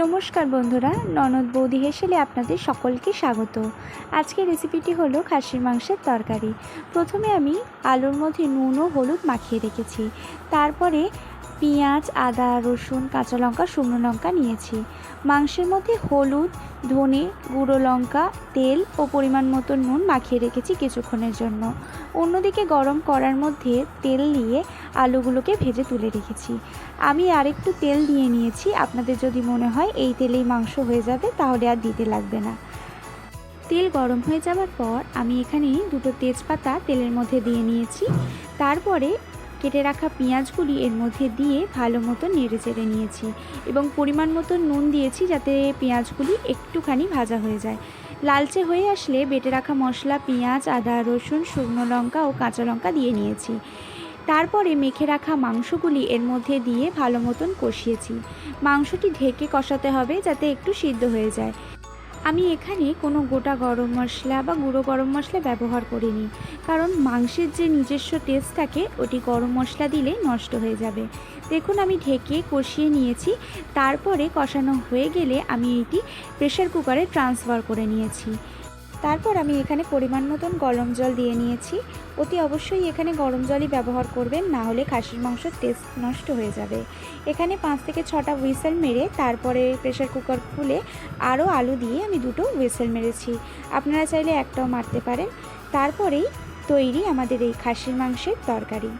নমস্কার বন্ধুরা, ননদ বৌদি হেসেলে আপনাদের সকলকে স্বাগত। আজকের রেসিপিটি হলো খাসির মাংসের তরকারি। প্রথমে আমি আলুর মধ্যে নুন ও হলুদ মাখিয়ে রেখেছি। তারপরে পেঁয়াজ, আদা, রসুন, কাঁচা লঙ্কা, শুকনো লঙ্কা নিয়েছি। মাংসের মধ্যে হলুদ ধনে, গুঁড়ো লঙ্কা, তেল ও পরিমাণ মতো নুন মাখিয়ে রেখেছি কিছুক্ষণের জন্য। অন্যদিকে গরম করার মধ্যে তেল দিয়ে আলুগুলোকে ভেজে তুলে রেখেছি। আমি আরেকটু তেল দিয়ে নিয়েছি, আপনাদের যদি মনে হয় এই তেলেই মাংস হয়ে যাবে, তাহলে আর দিতে লাগবে না। তেল গরম হয়ে যাওয়ার পর আমি এখানে দুটো তেজপাতা তেলের মধ্যে দিয়ে নিয়েছি। তারপরে কেটে রাখা পেঁয়াজগুলি এর মধ্যে দিয়ে ভালো মতো নেড়ে চেড়ে নিয়েছি এবং পরিমাণ মতো নুন দিয়েছি যাতে পেঁয়াজগুলি একটুখানি ভাজা হয়ে যায়। লালচে হয়ে আসলে বেটে রাখা মশলা, পেঁয়াজ, আদা, রসুন, শুকনো লঙ্কা ও কাঁচা লঙ্কা দিয়ে নিয়েছি। তারপরে মেখে রাখা মাংসগুলি এর মধ্যে দিয়ে ভালো মতন কষিয়েছি। মাংসটি ঢেকে কষাতে হবে যাতে একটু সিদ্ধ হয়ে যায়। আমি এখানে কোনো গোটা গরম মশলা বা গুঁড়ো গরম মশলা ব্যবহার করিনি। কারণ মাংসের যে নিজস্ব টেস্ট থাকে, ওটি গরম মশলা দিলে নষ্ট হয়ে যাবে। দেখুন, আমি ঢেকে কষিয়ে নিয়েছি। তারপরে কষানো হয়ে গেলে আমি এটি প্রেশার কুকারে ট্রান্সফার করে নিয়েছি। তারপর আমি এখানে পরিমাণ মতন গরম জল দিয়ে নিয়েছি। অতি অবশ্যই এখানে গরম জলই ব্যবহার করবেন, না হলে খাসির মাংসের টেস্ট নষ্ট হয়ে যাবে। এখানে পাঁচ থেকে ছটা হুইসেল মেরে তারপরে প্রেশার কুকার খুলে আরও আলু দিয়ে আমি দুটো হুইসেল মেরেছি। আপনারা চাইলে একটাও মারতে পারেন। তারপরেই তৈরি আমাদের এই খাসির মাংসের তরকারি।